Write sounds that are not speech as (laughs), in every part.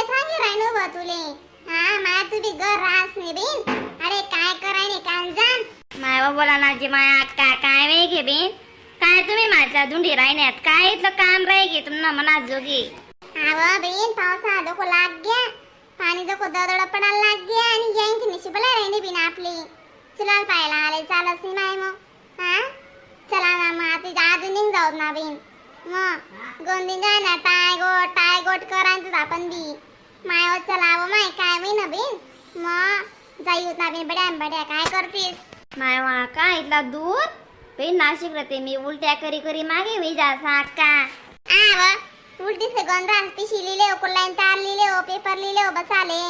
लय सांगे राहिनो बा तुले? हा माया तू बी घर राहस ने बीन अरे काय कराय नाही कान जाण माय बोला ना जी माय अक्का काय वे घे बीन? काय तुम्ही माझ्या धुंडी राहण्यात? काय इथलं काम राही घे तुम्हाला मनात जोगी? आव बीन पावसा दको लाग गया पाणी दको ददड पडायला लाग गया आणि यांकी निशिबला राहिनी बीन आपली. चुलाल पाहायला आले चालच नाही माय मग. हा? चला ना मग आता अजून निघ जाऊ ना बीन. मग गोंदीन जाय ना टाय गोट टाय गोट करायचं आपण बी. माय चलावं माय काय होई ना बिन मग जाई होत ना बिन बड्या बड्या काय करतीस? माय वा का इथला दूर बिन नाशिक रते मी उलट्या करी करी मागे मी जा अक्का आव उलटी से गोंधळान पिशी लिहिले हो तार लिहिले हो पेपर लिहिले हो बसाले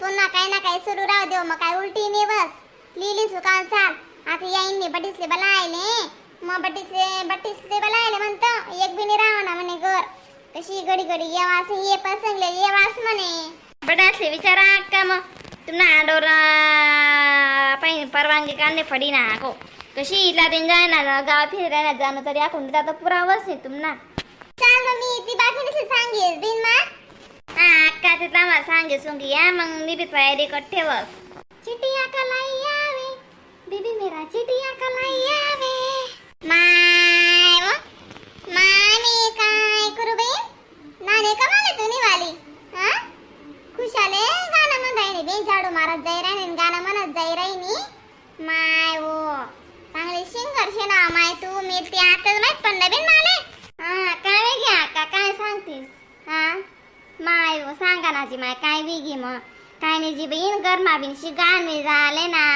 पुन्हा काही ना काही सुरू राहू देऊ मग काय उलटी नाही बस. लिहिली सुकान चाल आता येईन मी बटीसले बलायले. मग बटीसले बटीसले बलायले म्हणतो एक बी नाही राहा ना म्हणे घर कशी घडी घडी येवास ये पसंगले येवास म्हणे बडासले विचारा अक्का मग तुम्हाला आडोर पाहिजे परवानगी काढणे फडी ना को कशी इथला दिन जाय ना गाव फिरायला जाणं तरी आपण आता पुरावंच नाही तुम्हाला चाल मग मी ती बाकी सांगेस बिन मा हा अक्का तिथला मला सांगे सुंगी या मग मी बी तयारी कर ठेवस चिटिया कलाई आवे बीबी मेरा चिटिया कलाई आवे माय व माय मी काय करू बे नाने कमाले तू निवाली हा खुशाले गाणं म्हणताय नी बे झाडू मारत जाई राहिनी गाणं म्हणत जाई राहिनी माय वो चांगली सिंगर शे ना माय तू मी ती आताच माहीत पडलं बे माले. हा काय वेगळी का? काय सांगतीस? हा? माय हो, सांगा ना जी माय काय वेगळी मग? काय नाही जी बहीण गरमा बिन गाण मी झाले ना.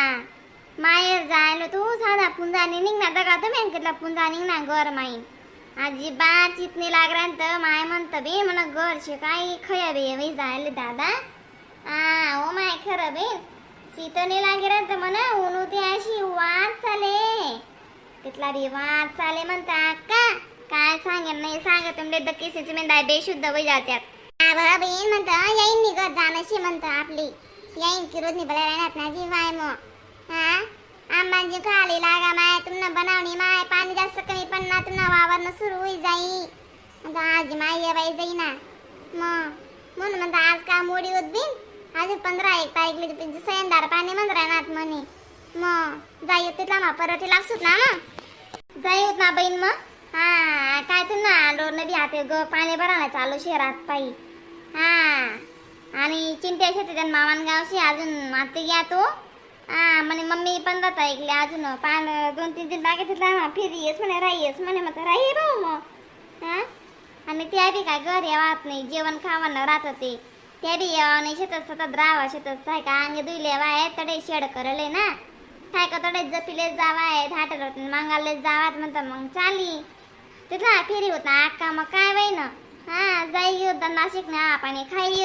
मायर जायला तू साधा पुंजानी निघणार तर का तुम्ही घेतला पुंजा निघणार घर माईन आजी बार चितनी तर माय म्हणतं बे म्हणा घर शे काय खया बे मी जायले दादा. आ ओ हो माय खरं बे. चितणी लागेल तर म्हणा ऊन ती अशी वाट चाले तिथला रिवाज चाले म्हणता का? काय सांगेन? नाही सांगत तुमले दक्कीसीची मेंदा बेशुद्ध वय जात्यात. आभा बहीण म्हणतं येईन निघत जाणशी म्हणतं आपली. येईन किरोद निघाल्या राहणार ना जी माय मग हा आंबांची खाली लागा माय तुमनं बनावणी माय. पाणी जास्त कमी ना तुना वावरनं सुरू होई जाई. आता आज माय ये बाई जाई ना मग म्हणून म्हणता आज का मोडी होत बिन? आज पंधरा एक तारीखला सयंदार पाणी म्हणत राहणार म्हणे. मग जाई होत तिथला मग परत लागसत ना मग जाई येत ना बहीण मग हा काय ते ना डोर नदी हाते ग पाणी भरायला चालू शहरात पायी हा आणि चिंट्या शेती मामान गावशी अजून माते घ्या तो. हा म्हणे मम्मी पण जाता ऐकले अजून. पान दोन तीन दिन बाकी ना फिरी येस म्हणे राही येस म्हणे मग राही भाऊ मग हा आणि त्या बी काय घर येवात नाही जेवण खावानं राहत ते. त्या बी यावा नाही शेतात सतत राहावा शेतात काय का अंग धुले वाय तडे शेड करले ना. काय का तडे जपिले जावाय धाटर मांगाले जावात म्हणतात मग चाली. तिथला फेरी होता अक्का मग काय वय ना? हा जाई होत नाशिक ना पाणी खाई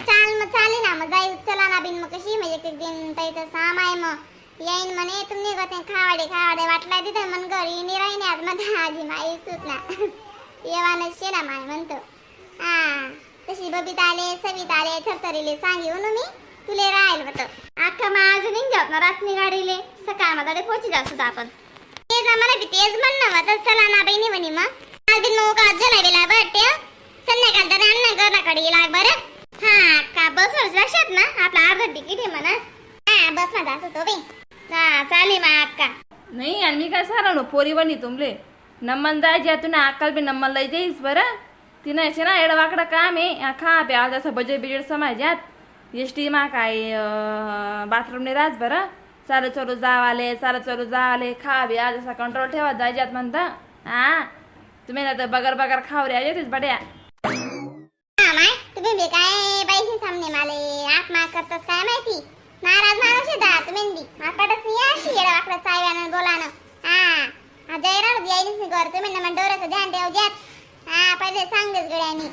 चाल मग चाले ना मग जाई चला ना बिन मग कशी म्हणजे एक दिन तर आहे मग. येईन म्हणे तुम्ही गते खावाडे खावाडे वाटला तिथं मन घरी नि राहिण्यात मग आजी माई सुट ना. (laughs) येवानच शेरा माय म्हणतो. हा तशी बबीत आले सवित आले थरथरीले सांगेऊ मी. तुले राहील होतं अख्खा मग अजून निघ जात ना रात्री गाडीले. सकाळमध्ये पोहोची जात सुद्धा आपण. तेच ना मला बी तेच म्हणणं होतं. चला ना बहिणी म्हणे मग. आज बी नऊ का झाला आलेला बट संध्याकाळ तर अन्न घराकडे येईल बरं. हा का बस लक्षात ना? आपला अर्ध तिकीट आहे म्हणा. हा बसमध्ये असं तो बे. हा चालेल मा अक्का. नाही आणि मी काय सारा पोरी बनी तुमले. नम्मन जायची तुला अक्काल बी नमन लई जाईस बरं. तिनं असे ना एडवाकडं काम आहे. खा प्या आज असं बजेट बिजेट समाजात एस टी मा काय बाथरूमने राहत बरं? चालू चालू जावाले चालू चालू जावाले खा बी आज असा कंट्रोल ठेवा जायच्यात म्हणता. हा? तुम्ही ना तर बगर बगर खाव रे येतेच बड्या. हा तुम्ही बी काय पैसे सामने माले आक करतात काय माहिती? नाराज माणूस आहे दा तुम्ही बी. माकडच नाही अशी येडा वाकडा सायवानं बोलानं. हा हा जयराड यायनीच नाही कर तुम्ही डोऱ्याचं ध्यान देऊ ज्यात हा पहिले सांगतेच गड्यानी.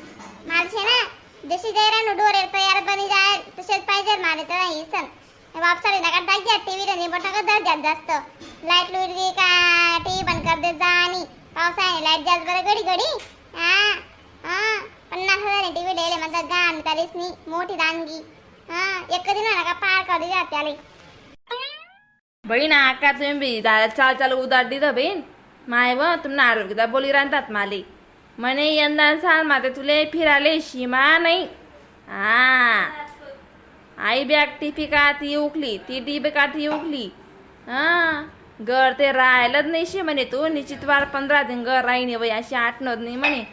मालशे ना जशी जयरान डोरे तयार बनी जाय तसेच पाहिजे मारे तर नाही सण वापसाडी नका टाक टीव्ही रनी पण नका दर द्यात जास्त लाइट लुटली का टीव्ही बंद कर दे जा आणि पावसाने लाइट जास्त बरं घडी घडी। हा हा पन्नास हजार टीव्ही डेले म्हणतात गाण तरीसनी मोठी दानगी हा एक दिन नका पार कर दे त्याले। बहीण आका तुम्ही बी चाल चाल उदार दिलं बहीण माय व तुम्हाला आरोग्यदा बोली राहतात माले। म्हणे यंदा साल माते तुले फिराले शिमा नाही हा आई बॅग टिफी का ती उकली ती डिबे का ती उकली हा घर ते राहिलंच नाही शे म्हणे तू निश्चित वार पंधरा दिन घर राहीने वय अशी आठवत नाही म्हणे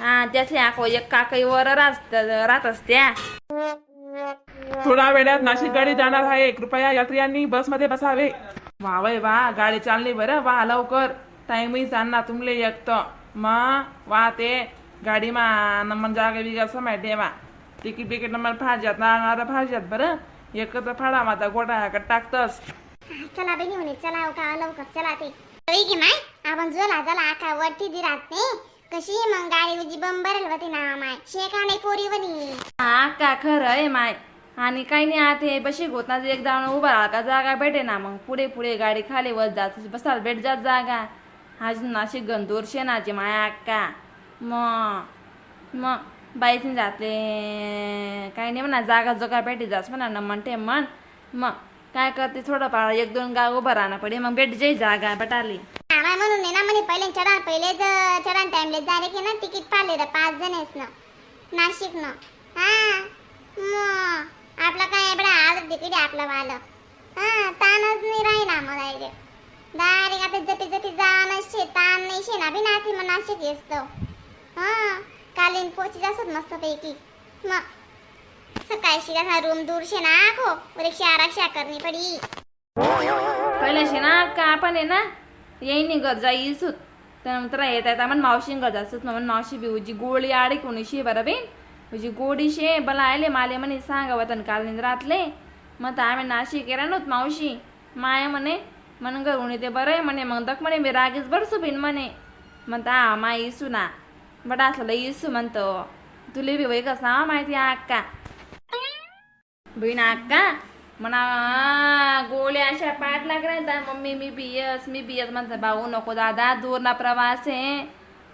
हा त्याचे आखो एक काकई वर राहत राहत असत्या। थोडा वेळात नाशिक गाडी जाणार आहे. कृपया यात्रियांनी बसमध्ये बसावे. वा वय वा गाडी चालली बरं. वा लवकर. टाइमही चालणार तुमले एक तर. वा ते. गाडी मा नंबर जागा बिगा समय ठेवा तिकीट बिकीट नंबर फाडजात ना फाडजात बरं. एकत्र फाडा माता गोटा टाकतस. चला बहिणी म्हणे चला उठा लवकर चला ते. की माय? आपण जोला झाला आका वरती दी राहत नाही कशी मग गाडी उजी बंबरेल होती ना माय? शेका नाही पोरी वनी हा का खरं आहे माय. आणि काही नाही आता हे बशी होत ना एकदा उभा राहा का जागा भेटे ना मग. पुढे पुढे गाडी खाली वर जात बसाल भेट जात जागा. अजून नाशिक गंदूर शेणाची माया अक्का. मग मग बाईतून जाते काही नाही म्हणा जागा जोगा भेटी जास म्हणा ना म्हणते म्हण मग काय करते थोडंफार एक दोन गाव उभं राहणं पडे मग भेट जाई जागा बटाली आम्हाला म्हणून आहे ना म्हणे पहिले चढा पहिले ज- चढान टाइमले झाले की ना तिकीट पाहिले तर पाच जण आहेस ना नाशिक ना हा मग आपलं काय बडा आलं तिकीट आपलं वालं. हा ताणच नाही राहील आम्हाला डायरेक्ट डायरेक्ट आता जटी जटी जाणं शे ताण नाही शे ना बी नाथी मग नाशिक येस तो हा कालीन पोची जासत मस्त पैकी मग सकाळी शिरा रूम दूर शे ना खो रिक्षा आरक्षा करणी पडी. पहिले शे ना का आपण आहे ना येईन घर जाईस त्यानंतर येत आहेत आपण मावशी घर जास्त म्हणून. मावशी बी उजी गोळी आडी कोणी शे बरं बेन उजी गोडी शे बला आयले माले म्हणे सांगा वतन काल रातले मग तर आम्ही नाशिक केला नव्हत मावशी. माया म्हणे म्हणून घरून ते बरं आहे म्हणे मग दक म्हणे मी रागीच बरसू बिन म्हणे म्हणता हा मा इसू ना बट असलं इसू म्हणतो तुले बी वय कसा माहिती अक्का बहीण अक्का म्हणा गोळ्या अशा पाठ लागल्या मम्मी मी बियस मी बियस म्हणतो भाऊ नको दादा दूर ना प्रवास आहे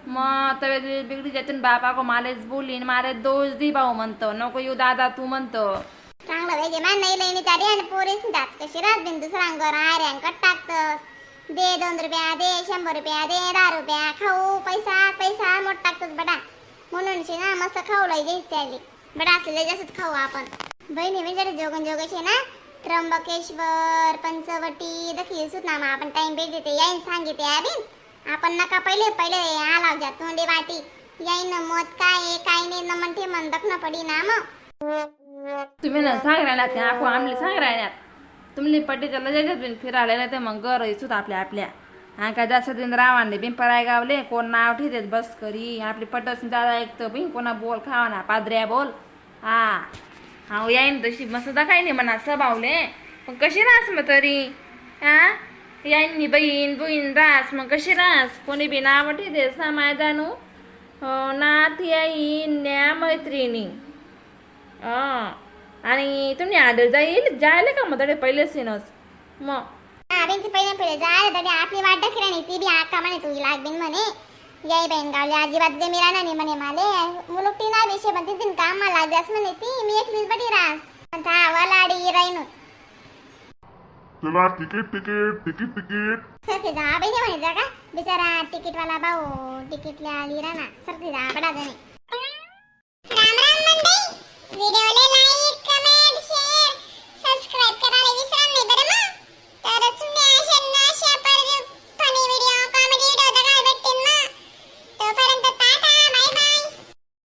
मग तब्येत बिगडी जातून बापा को मालेच बोलीन मारे दोष दी भाऊ म्हणतो नको येऊ दादा तू म्हणतो चांगलं मान नाही लई विचारी आणि पोरीस जात कशी रात बिन दुसरा अंगावर आर्यां टाकतस. दे दोन रुपया दे शंभर रुपया दे दहा रुपया. खाऊ पैसा पैसा मोठ टाकतस बडा. म्हणून शे ना मस्त खाऊ लाई जाईस त्याली. बडा असले जसंच खाऊ आपण. बहिणी म्हणजे जोगन जोगशे ना? त्र्यंबकेश्वर पंचवटी दखी सुतना मग आपण टाइम भेट देते. याईन सांगितले आबिन. आपण नका पहिले पहिले आलाव जा तोंडे वाटी. याईन मत काय काय नाही न म्हणते मन दखणं पडी ना मग. तुम्ही ना सांग राहिल्यात आपण आमले सांग राहिल्यात तुमले पट्टीच्या जायच्यात बिन फिरायला नाही तर मग घर येसूत आपल्या आपल्या. हा काय जास्त दिन रावांले बिन गावले कोण नाव ठेवतात बस करी. आपली पटस दादा ऐकतं बिन कोणा बोल खावा ना पादऱ्या बोल. हा. हा हो, याईन तशी मस्त दाखाय नाही म्हणा सबावले पण कशी राहस मग तरी? हा? यांनी बहीण बहीण रास मग कशी रास? कोणी बी नाव ठेवते सामाय जाणू हो नात याईन न्या मैत्रिणी. आणि तुम्ही आदर जाईल जायला का मग तडे पहिले सीनच? मग. ती पहिले पहिले जाय तरी आपली वाट दाखी नाही ती बी आका म्हणे तुझी लागबिन म्हणे. याई बहीण गावली अजिबात जमी राहणार नाही म्हणे माले. मुलुकटी ना विषय पण तिथून काम मला लागल्यास म्हणे ती. मी एकलीच बडी रास पण था वलाडी राहीन. चला तिकीट तिकीट तिकीट तिकीट. (laughs) सरते जा बहिणी म्हणे जा का. बिचारा तिकीट वाला भाऊ तिकीटला आली राहणार सरते जा बडा जणे. राम राम मंडई व्हिडिओ